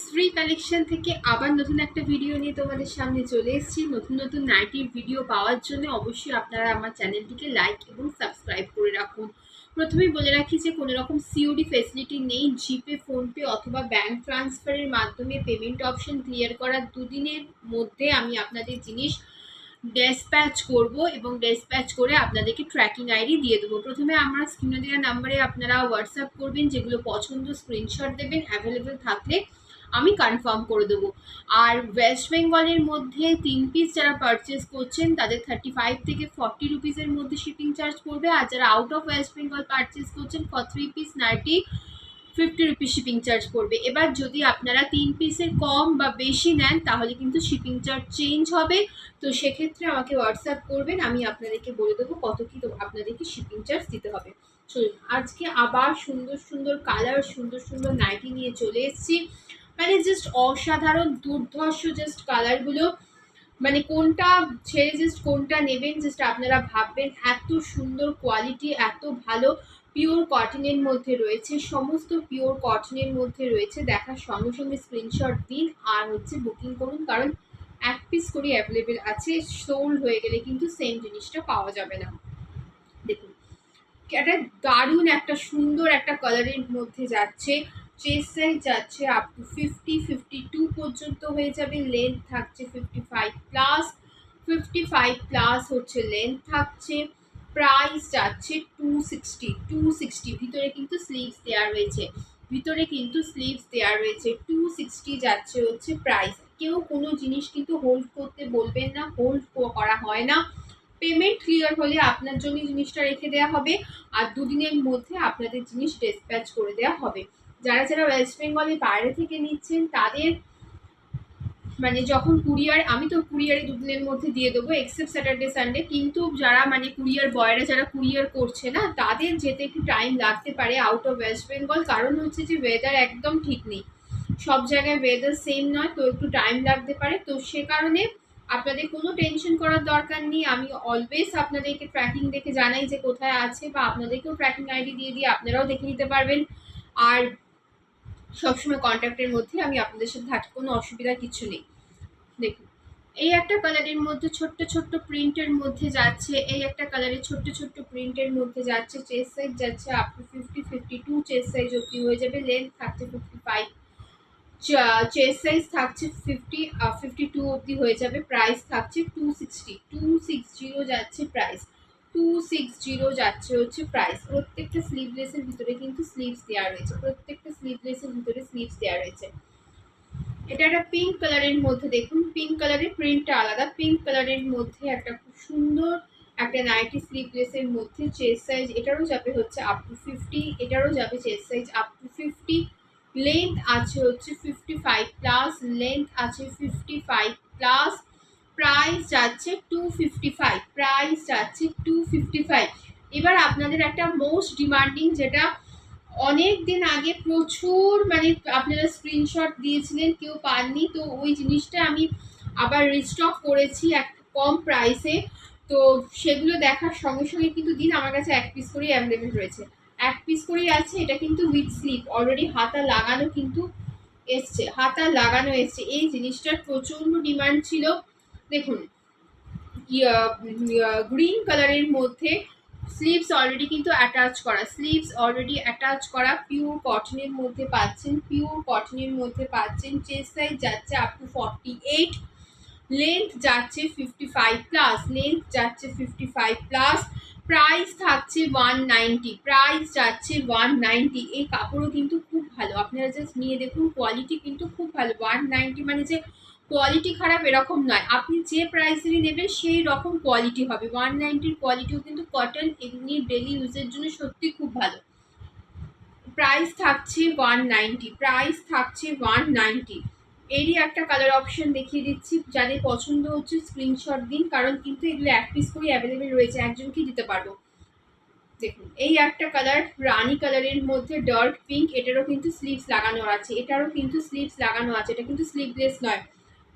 Shri collection থেকে আবার নতুন একটা ভিডিও নিয়ে তোমাদের সামনে চলে এসেছি। নতুন নতুন নাইটির ভিডিও পাওয়ার জন্য অবশ্যই আপনারা আমার চ্যানেলটিকে লাইক এবং সাবস্ক্রাইব করে রাখুন। প্রথমেই বলে রাখি যে কোনো রকম সিওডি ফেসিলিটি নেই জিপে ফোনপে অথবা ব্যাঙ্ক ট্রান্সফারের মাধ্যমে পেমেন্ট অপশন ক্লিয়ার করার দুদিনের মধ্যে আমি আপনাদের জিনিস ডেসপ্যাচ করব এবং ডেসপ্যাচ করে আপনাদেরকে ট্র্যাকিং আইডি দিয়ে দেবো। প্রথমে আমার স্ক্রিনে দেওয়া নাম্বারে আপনারা হোয়াটসঅ্যাপ করবেন, যেগুলো পছন্দ স্ক্রিনশট দেবেন অ্যাভেলেবেল থাকলে। আমি কনফার্ম করে দেবো। আর ওয়েস্ট বেঙ্গলের মধ্যে তিন পিস যারা পারচেস করছেন, তাদের থার্টি ফাইভ থেকে ফর্টি রুপিসের মধ্যে শিপিং চার্জ পড়বে। আর যারা out of West Bengal purchase করছেন for three piece ninety fifty rupees shipping charge পড়বে। এবার যদি আপনারা তিন পিসের কম বা বেশি নেন, তাহলে কিন্তু শিপিং চার্জ চেঞ্জ হবে। তো সেক্ষেত্রে আমাকে হোয়াটসঅ্যাপ করবেন, আমি আপনাদেরকে বলে দেবো কত কী আপনাদেরকে শিপিং চার্জ দিতে হবে। চলুন, আজকে আবার সুন্দর সুন্দর কালার সুন্দর সুন্দর নাইটি নিয়ে চলে এসেছি। মানে জাস্ট অসাধারণ, দুর্ধর্ষ জাস্ট কালারগুলো মানে কোনটা ছেড়ে জাস্ট কোনটা নেবেন জাস্ট আপনারা ভাববেন, এত সুন্দর কোয়ালিটি এত ভালো পিওর কটনের মধ্যে রয়েছে, সমস্ত পিওর কটনের মধ্যে রয়েছে। দেখার সঙ্গে সঙ্গে স্ক্রিনশট দিন আর হচ্ছে বুকিং করুন, কারণ এক পিস করে অ্যাভেলেবেল আছে সোল্ড হয়ে গেলে কিন্তু সেম জিনিসটা পাওয়া যাবে না। দেখুন, একটা দারুণ একটা সুন্দর একটা কালারের মধ্যে যাচ্ছে। চেস্ট সাইজ যাচ্ছে up to fifty fifty two পর্যন্ত হয়ে যাবে। লেন্থ থাকছে fifty five plus fifty five plus হচ্ছে লেন্থ থাকছে। প্রাইস যাচ্ছে টু সিক্সটি টু সিক্সটি ভিতরে কিন্তু স্লিভস দেওয়া রয়েছে। ভিতরে কিন্তু স্লিভস দেওয়া রয়েছে। টু সিক্সটি যাচ্ছে হচ্ছে প্রাইস কেউ কোনো জিনিস কিন্তু হোল্ড করতে বলবেন না হোল্ড করা হয় না। পেমেন্ট ক্লিয়ার হলে আপনার জন্য জিনিসটা রেখে দেওয়া হবে। আর দুদিনের মধ্যে আপনাদের জিনিস ডিসপ্যাচ করে দেওয়া হবে। যারা যারা ওয়েস্ট বেঙ্গলের বাইরে থেকে নিচ্ছেন, তাদের মানে যখন কুরিয়ার আমি তো কুরিয়ারে দুদিনের মধ্যে দিয়ে দেবো এক্সেপ্ট স্যাটারডে সানডে কিন্তু যারা মানে কুরিয়ার বয়রা যারা কুরিয়ার করছে না, তাদের যেতে একটু টাইম লাগতে পারে আউট অফ ওয়েস্ট বেঙ্গল কারণ হচ্ছে যে ওয়েদার একদম ঠিক নেই। সব জায়গায় ওয়েদার সেম নয়, তো একটু টাইম লাগতে পারে। তো সে কারণে আপনাদের কোনো টেনশন করার দরকার নেই। আমি অলওয়েজ আপনাদেরকে ট্র্যাকিং দেখে জানাই যে কোথায় আছে, বা আপনাদেরকেও ট্র্যাকিং আইডি দিয়ে দিয়ে আপনারাও দেখে নিতে পারবেন। আর সবসময় কন্ট্যাক্টের মধ্যে, আমি আপনাদের সাথে থাকি, কোনো অসুবিধা কিছু নেই। দেখুন, এই একটা কালারের মধ্যে ছোট্ট ছোট্ট প্রিন্টের মধ্যে যাচ্ছে, এই একটা কালারের ছোট্ট ছোট্ট প্রিন্টের মধ্যে যাচ্ছে চেস্ট সাইজ যাচ্ছে up to fifty fifty two chest size অব্দি হয়ে যাবে লেন্থ থাকছে ফিফটি ফাইভ চেস্ট সাইজ থাকছে ফিফটি ফিফটি টু অব্দি হয়ে যাবে প্রাইস থাকছে two sixty two six zero যাচ্ছে প্রাইস টু সিক্স জিরো যাচ্ছে হচ্ছে প্রাইস প্রত্যেকটা স্লিভলেসের ভিতরে কিন্তু স্লিভস দেওয়া রয়েছে। প্রত্যেকটা স্লিভলেসের ভিতরে স্লিভস দেওয়া রয়েছে। এটা একটা পিঙ্ক কালারের মধ্যে দেখুন। পিঙ্ক কালারের প্রিন্টটা আলাদা। পিঙ্ক কালারের মধ্যে একটা খুব সুন্দর একটা নাইটি স্লিভলেসের মধ্যে চেস্ট সাইজ এটারও যাবে হচ্ছে আপ টু ফিফটি এটারও যাবে chest size up to fifty length আছে হচ্ছে ফিফটি ফাইভ প্লাস লেন্থ আছে ফিফটি ফাইভ প্লাস প্রাইস যাচ্ছে টু ফিফটি ফাইভ প্রাইস যাচ্ছে টু ফিফটি ফাইভ এবার আপনাদের একটা মোস্ট ডিমান্ডিং যেটা অনেক দিন আগে প্রচুর মানে আপনারা স্ক্রিনশট দিয়েছিলেন, কেউ পাননি, তো ওই জিনিসটা আমি আবার রিস্টক করেছি এক কম প্রাইসে তো সেগুলো দেখার সঙ্গে সঙ্গে কিন্তু দিন আমার কাছে এক পিস করেই অ্যাভেলেবেল রয়েছে। এক পিস করেই আছে, এটা কিন্তু উইথ স্লিপ অলরেডি হাতা লাগানো কিন্তু এসছে, হাতা লাগানো এসছে। এই জিনিসটার প্রচণ্ড ডিমান্ড ছিল। দেখুন গ্রিন কালারের মধ্যে স্লিভস অলরেডি কিন্তু অ্যাটাচ করা স্লিভস অলরেডি অ্যাটাচ করা পিওর কটনের মধ্যে পাচ্ছেন পিওর কটনের মধ্যে পাচ্ছেন চেস্ট সাইজ যাচ্ছে up to forty eight length যাচ্ছে ফিফটি ফাইভ প্লাস লেন্থ যাচ্ছে ফিফটি ফাইভ প্লাস প্রাইস থাকছে ওয়ান নাইনটি প্রাইস যাচ্ছে ওয়ান নাইনটি এই কাপড়ও কিন্তু খুব ভালো। আপনারা জাস্ট নিয়ে দেখুন কোয়ালিটি কিন্তু খুব ভালো ওয়ান নাইনটি মানে যে কোয়ালিটি খারাপ এরকম নয়। আপনি যে প্রাইসেরই নেবেন, সেই রকম কোয়ালিটি হবে। ওয়ান নাইনটির কোয়ালিটিও কিন্তু কটন এমনি ডেলি ইউজের জন্য সত্যি খুব ভালো। প্রাইস থাকছে ওয়ান নাইনটি প্রাইস থাকছে ওয়ান নাইনটি এরই একটা কালার অপশন দেখিয়ে দিচ্ছি। যাদের পছন্দ হচ্ছে স্ক্রিনশট দিন, কারণ কিন্তু এগুলো এক পিস করে অ্যাভেলেবেল রয়েছে, একজনকে দিতে পারব। দেখুন, এই একটা কালার রানি কালারের মধ্যে ডার্ক পিঙ্ক এটারও কিন্তু স্লিভস লাগানো আছে। এটারও কিন্তু স্লিভস লাগানো আছে। এটা কিন্তু স্লিভলেস নয়।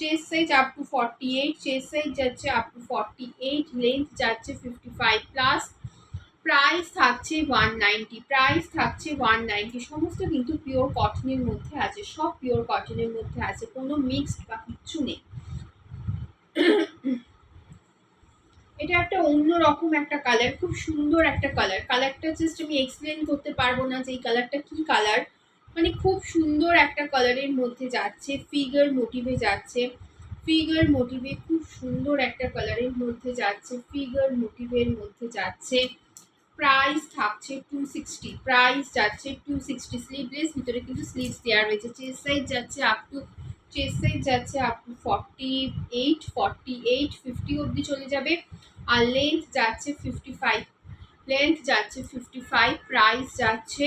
Chest size up to forty eight chest size যাচ্ছে up to forty eight length যাচ্ছে ফিফটি ফাইভ প্লাস প্রাইস থাকছে ওয়ান নাইনটি প্রাইস থাকছে ওয়ান নাইনটি সমস্ত কিন্তু পিওর কটনের মধ্যে আছে, সব পিওর কটনের মধ্যে আছে, কোনো মিক্সড বা কিচ্ছু নেই। এটা একটা অন্য রকম একটা কালার খুব সুন্দর একটা কালার কালারটা জাস্ট আমি এক্সপ্লেন করতে পারব না যে এই কালারটা কি কালার মানে খুব সুন্দর একটা কালারের মধ্যে যাচ্ছে ফিগার মোটিভে যাচ্ছে ফিগার মোটিভে খুব সুন্দর একটা কালারের মধ্যে যাচ্ছে ফিগার মোটিভের মধ্যে যাচ্ছে প্রাইস থাকছে টু সিক্সটি প্রাইস যাচ্ছে টু সিক্সটি স্লিভলেস ভিতরে কিন্তু স্লিভস দেওয়া রয়েছে চেস্ট সাইজ যাচ্ছে আপ টু চেস্ট সাইজ যাচ্ছে up to forty eight forty eight fifty অবধি চলে যাবে, আর লেন্থ যাচ্ছে ফিফটি ফাইভ লেন্থ যাচ্ছে ফিফটি ফাইভ প্রাইস যাচ্ছে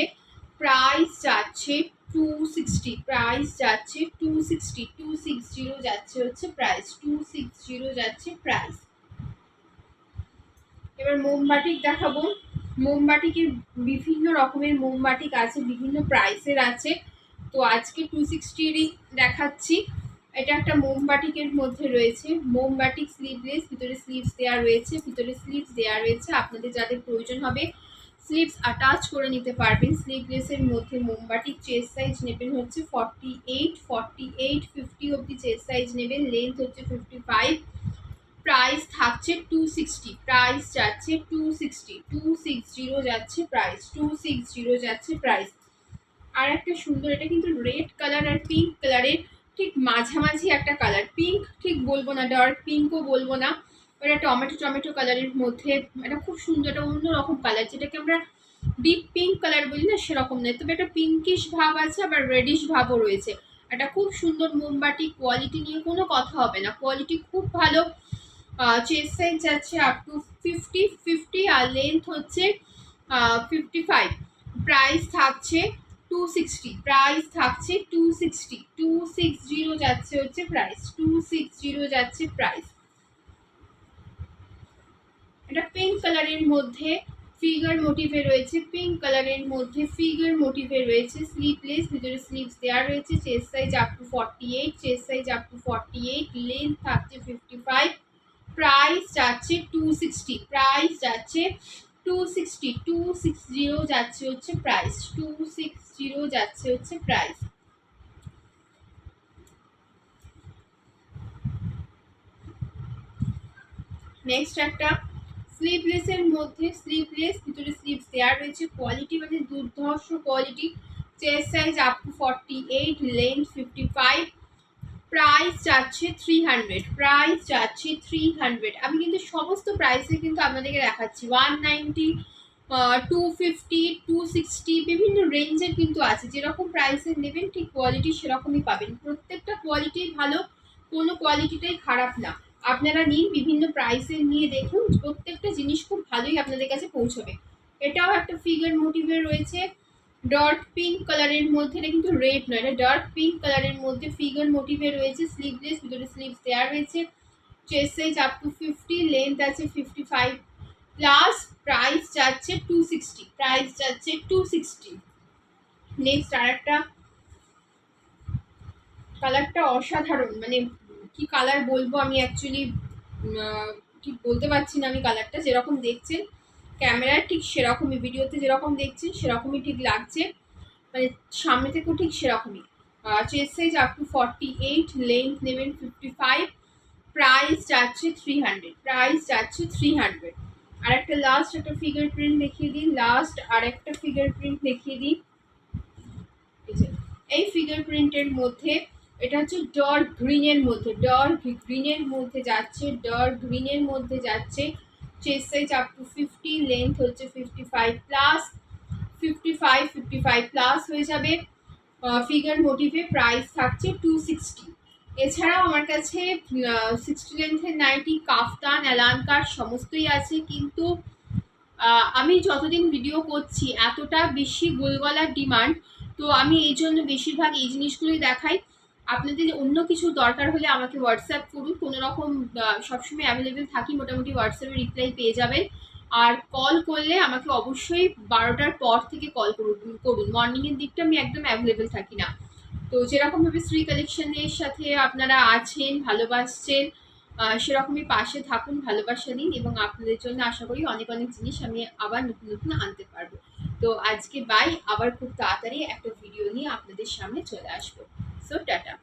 প্রাইস যাচ্ছে টু সিক্সটি প্রাইস যাচ্ছে two sixty two six zero যাচ্ছে হচ্ছে প্রাইস টু সিক্স জিরো যাচ্ছে প্রাইস। এবার মোমবাটিক দেখাবো। মোমবাটিকের বিভিন্ন রকমের মোমবাটিক আছে, বিভিন্ন প্রাইসের আছে। তো আজকে টু সিক্সটিরই দেখাচ্ছি। এটা একটা মোমবাটিকের মধ্যে রয়েছে। মোমবাটিক স্লিভলেস ভিতরে স্লিভস দেওয়া রয়েছে। ভিতরে স্লিভস দেওয়া রয়েছে। আপনাদের যাদের প্রয়োজন হবে স্লিভস অ্যাটাচ করে নিতে পারবেন। স্লিভলেসের মধ্যে মোমবাটিক চেস্ট সাইজ নেবেন হচ্ছে forty eight forty eight fifty অব্দি চেস্ট সাইজ নেবেন। লেন্থ হচ্ছে ফিফটি ফাইভ প্রাইস থাকছে টু সিক্সটি প্রাইস যাচ্ছে two sixty two six zero যাচ্ছে প্রাইস টু সিক্স জিরো যাচ্ছে প্রাইস আর একটা সুন্দর, এটা কিন্তু রেড কালার আর পিঙ্ক কালারের ঠিক মাঝামাঝি একটা কালার পিঙ্ক ঠিক বলব না ডার্ক পিঙ্কও বলব না। এটা টমেটো টমেটো কালারের মধ্যে এটা খুব সুন্দর একটা অন্যরকম কালার, যেটাকে আমরা ডিপ পিঙ্ক কালার বলি না, সেরকম নয়। তবে একটা পিঙ্কিশ ভাব আছে, আবার রেডিশ ভাবও রয়েছে। একটা খুব সুন্দর মোমবাটি কোয়ালিটি নিয়ে কোনো কথা হবে না। কোয়ালিটি খুব ভালো। চেস্ট সাইজ যাচ্ছে আপ টু ফিফটি ফিফটি আর লেন্থ হচ্ছে ফিফটি ফাইভ প্রাইস থাকছে টু সিক্সটি প্রাইস থাকছে two sixty two six zero যাচ্ছে হচ্ছে প্রাইস টু সিক্স জিরো যাচ্ছে প্রাইস এটা পিঙ্ক কালারের মধ্যে ফিগার মোটিভে রয়েছে পিঙ্ক কালারের মধ্যে ফিগার মোটিভে রয়েছে স্লিভলেস ভিতরে স্লিভস দেওয়া রয়েছে chest size up to forty eight chest size up to forty eight length থাকছে ফিফটি ফাইভ প্রাইস যাচ্ছে টু সিক্সটি প্রাইস যাচ্ছে two sixty two six zero যাচ্ছে হচ্ছে প্রাইস টু সিক্স জিরো যাচ্ছে হচ্ছে প্রাইস নেক্সট একটা স্লিভলেসের মধ্যে স্লিভলেস ভিতরে স্লিভস দেওয়া রয়েছে কোয়ালিটি মানে দুর্ধর্ষ quality chest size up to forty eight length fifty five price যাচ্ছে থ্রি হান্ড্রেড প্রাইস যাচ্ছে থ্রি হান্ড্রেড আমি কিন্তু সমস্ত প্রাইসে কিন্তু আপনাদেরকে দেখাচ্ছি। One ninety two fifty two sixty বিভিন্ন রেঞ্জের কিন্তু আছে। যেরকম প্রাইসের নেবেন, ঠিক কোয়ালিটি সেরকমই পাবেন। প্রত্যেকটা কোয়ালিটি ভালো, কোনো কোয়ালিটিটাই খারাপ না। আপনারা নিন, বিভিন্ন প্রাইসের নিয়ে দেখুন, প্রত্যেকটা জিনিস খুব ভালোই আপনাদের কাছে পৌঁছবে। এটাও একটা ফিগার মোটিভে রয়েছে। ডার্ক পিঙ্ক কালারের মধ্যে, এটা কিন্তু রেড নয়, এটা ডার্ক পিঙ্ক কালারের মধ্যে ফিগার মোটিভে রয়েছে। স্লিভলেস ভিতরে স্লিভস দেওয়া রয়েছে। Chest size up to fifty length আছে ফিফটি ফাইভ প্লাস প্রাইস যাচ্ছে টু সিক্সটি প্রাইস যাচ্ছে টু সিক্সটি নেক্সট আর একটা কালারটা অসাধারণ মানে কি কালার বলব? আমি অ্যাকচুয়ালি ঠিক বলতে পারছি না আমি কালারটা যেরকম দেখছেন ক্যামেরার ঠিক সেরকমই, ভিডিওতে যেরকম দেখছেন, সেরকমই ঠিক লাগছে। মানে সামনে থেকেও ঠিক সেরকমই। Chest size up to forty eight length নেবেন ফিফটি ফাইভ প্রাইস যাচ্ছে থ্রি হান্ড্রেড প্রাইস যাচ্ছে থ্রি হান্ড্রেড আর একটা লাস্ট একটা ফিগার প্রিন্ট দেখিয়ে দিই। লাস্ট আর একটা ফিগার প্রিন্ট দেখিয়ে দিই। এই ফিগার প্রিন্টের মধ্যে এটা হচ্ছে ডার্ক গ্রিনের মধ্যে ডার্ক গ্রিনের মধ্যে যাচ্ছে ডার্ক গ্রিনের মধ্যে যাচ্ছে। Chest size up to fifty length হচ্ছে fifty five plus fifty five fifty five plus হয়ে যাবে ফিগার মোটিভে প্রাইস থাকছে টু সিক্সটি এছাড়াও আমার কাছে সিক্সটি লেন্থের নাইটি, কাফতান অ্যালানকার সমস্তই আছে। কিন্তু আমি যতদিন ভিডিও করছি, এতটা বেশি গোলগলার ডিমান্ড তো আমি এই জন্য বেশিরভাগ এই জিনিসগুলোই দেখাই। আপনাদের অন্য কিছু দরকার হলে আমাকে হোয়াটসঅ্যাপ করুন। কোনো রকম সবসময় অ্যাভেলেবেল থাকি, মোটামুটি হোয়াটসঅ্যাপে রিপ্লাই পেয়ে যাবেন। আর কল করলে আমাকে অবশ্যই বারোটার পর থেকে কল করুন। করুন মর্নিংয়ের দিকটা আমি একদম অ্যাভেলেবেল থাকি না। তো যেরকমভাবে শ্রী কালেকশনের সাথে আপনারা আছেন, ভালোবাসছেন সেরকমই পাশে থাকুন, ভালোবাসা দিন এবং আপনাদের জন্য আশা করি অনেক অনেক জিনিস আমি আবার নতুন নতুন আনতে পারব। তো আজকে বাই আবার খুব তাড়াতাড়ি একটা ভিডিও নিয়ে আপনাদের সামনে চলে আসব। So, tata.